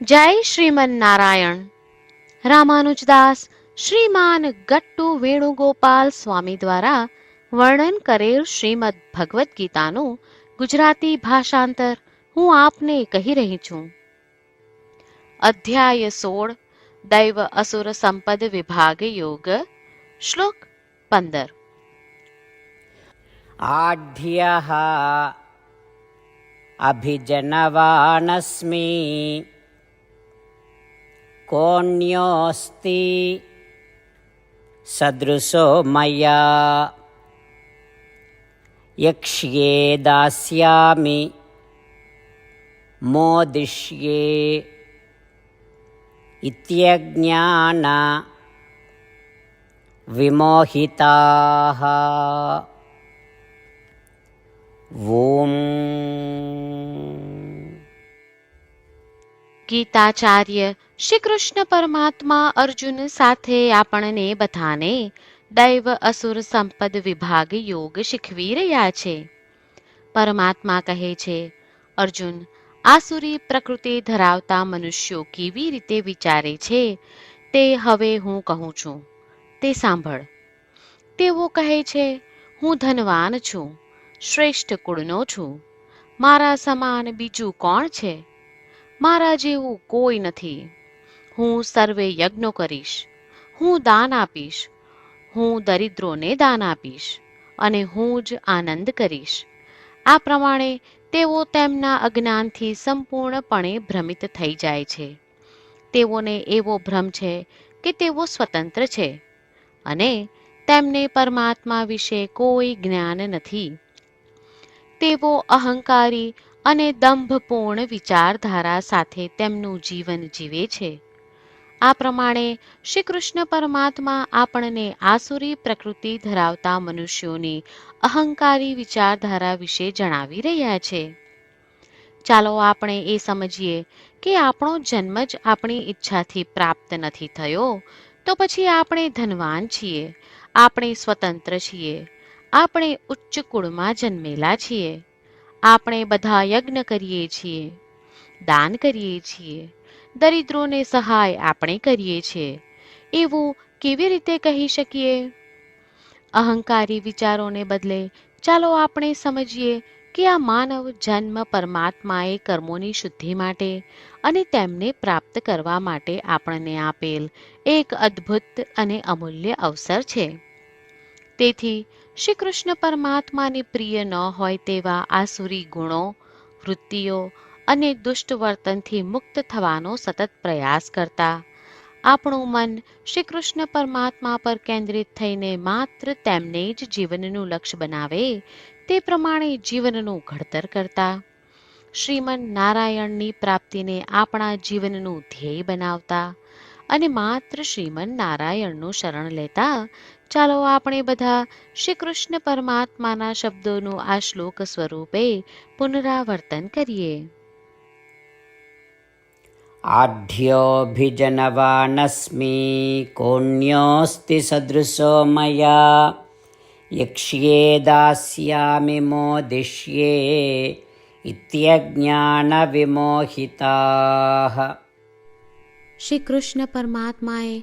જય શ્રીમન નારાયણ રામાનુજદાસ શ્રીમાન ગટ્ટુ વેણુગોપાલ સ્વામી દ્વારા વર્ણન કરેલ શ્રીમદ ભગવદ્ ગીતાનું ગુજરાતી ભાષાંતર હું આપને કહી રહી છું. અધ્યાય સોળ, દૈવ અસુર સંપદ વિભાગ યોગ, શ્લોક પંદર. આઢ્યા અભિજનવાનસ્મી कोऽन्योऽस्ति सदृशो मया। यक्ष्ये दास्यामि। मोदिष्ये। इत्यज्ञान विमोहिताः। ॐ ગીતાચાર્ય શ્રી કૃષ્ણ પરમાત્મા અર્જુન સાથે આપણને બધાને દૈવ અસુર સંપદ વિભાગ યોગ શીખવી રહ્યા છે. પરમાત્મા કહે છે, અર્જુન, આસુરી પ્રકૃતિ ધરાવતા મનુષ્યો કેવી રીતે વિચારે છે તે હવે હું કહું છું. તે સાંભળ. તેઓ કહે છે, હું ધનવાન છું, શ્રેષ્ઠ કુળનો છું. મારા સમાન બીજું કોણ છે? મારા જેવું કોઈ નથી. હું સર્વે યજ્ઞો કરીશ. હું દાન આપીશ. હું દરિદ્રોને દાન આપીશ અને હું જ આનંદ કરીશ. આ પ્રમાણે તેઓ તેમના અજ્ઞાનથી સંપૂર્ણપણે ભ્રમિત થઈ જાય છે. તેઓને એવો ભ્રમ છે કે તેઓ સ્વતંત્ર છે અને તેમને પરમાત્મા વિશે કોઈ જ્ઞાન નથી. તેઓ અહંકારી અને દંભપૂર્ણ વિચારધારા સાથે તેમનું જીવન જીવે છે. આ પ્રમાણે શ્રી કૃષ્ણ પરમાત્મા આપણને આસુરી પ્રકૃતિ ધરાવતા મનુષ્યોની અહંકારી વિચારધારા વિશે જણાવી રહ્યા છે. ચાલો આપણે એ સમજીએ કે આપણો જન્મ જ આપણી ઈચ્છાથી પ્રાપ્ત નથી થયો, તો પછી આપણે ધનવાન છીએ, આપણે સ્વતંત્ર છીએ, આપણે ઉચ્ચ કુળમાં જન્મેલા છીએ. આપણે બધા યજ્ઞ કરીએ છીએ, દાન કરીએ છીએ, દરિદ્રોને સહાય આપણે કરીએ છીએ. એવું કેવી રીતે કહી શકીએ? અહંકારી વિચારોને બદલે ચાલો આપણે સમજીએ કે આ માનવ જન્મ પરમાત્માએ કર્મોની શુદ્ધિ માટે અને તેમને પ્રાપ્ત કરવા માટે આપણને આપેલ એક અદ્ભુત અને અમૂલ્ય અવસર છે. તેથી શ્રી કૃષ્ણ પરમાત્માને પ્રિય ન હોય તેવા આસુરી ગુણો, વૃત્તિઓ અને દુષ્ટ વર્તનથી મુક્ત થવાનો સતત પ્રયાસ કરતા. આપણું મન શ્રી કૃષ્ણ પરમાત્મા પર કેન્દ્રિત થઈને માત્ર તેમને જ જીવનનું લક્ષ્ય બનાવે, તે પ્રમાણે જીવનનું ઘડતર કરતા. શ્રીમન નારાયણની પ્રાપ્તિને આપણા જીવનનું ધ્યેય બનાવતા અને માત્ર શ્રીમન નારાયણનું શરણ લેતા ચાલો આપણે બધા શ્રી કૃષ્ણ પરમાત્માના શબ્દોનું આ શ્લોક સ્વરૂપે પુનરાવર્તન કરીએ. આઢ્યોભિજનવાનસ્મિ કોણ્યોસ્તિ સદૃશો મયા યક્ષ્યે દાસ્યામિ મોદિષ્યે ઇત્યજ્ઞાન વિમોહિતા શ્રી કૃષ્ણ પરમાત્માએ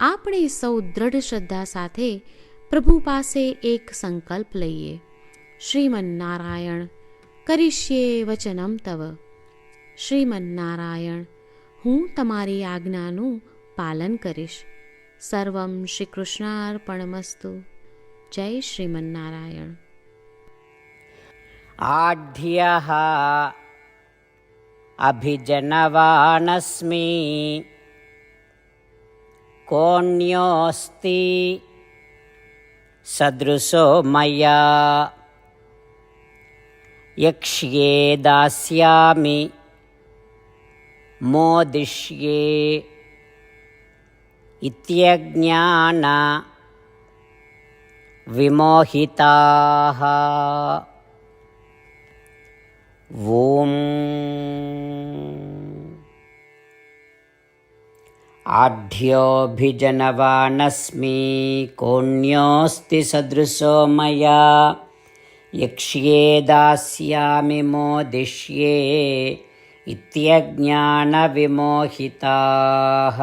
આપણે સૌ દ્રઢ શ્રદ્ધા સાથે પ્રભુ પાસે એક સંકલ્પ લઈએ શ્રીમન્નારાયણ કરીશ્યે વચનમ તવ શ્રીમન્નારાયણ હું તમારી આજ્ઞાનું પાલન કરીશ સર્વમ શ્રી કૃષ્ણાર્પણમસ્તુ જય શ્રીમન્નારાયણ आढ्यः अभिजनवानस्मि कोऽन्योऽस्ति सदृशो मया यक्ष्ये दास्यामि मोदिष्ये इत्यज्ञान विमोहिताः ॐ आढ्योऽभिजनवानस्मि कोऽन्योऽस्ति सदृशो मया यक्ष्ये दास्यामि मोदिष्ये इत्यज्ञानविमोहिताः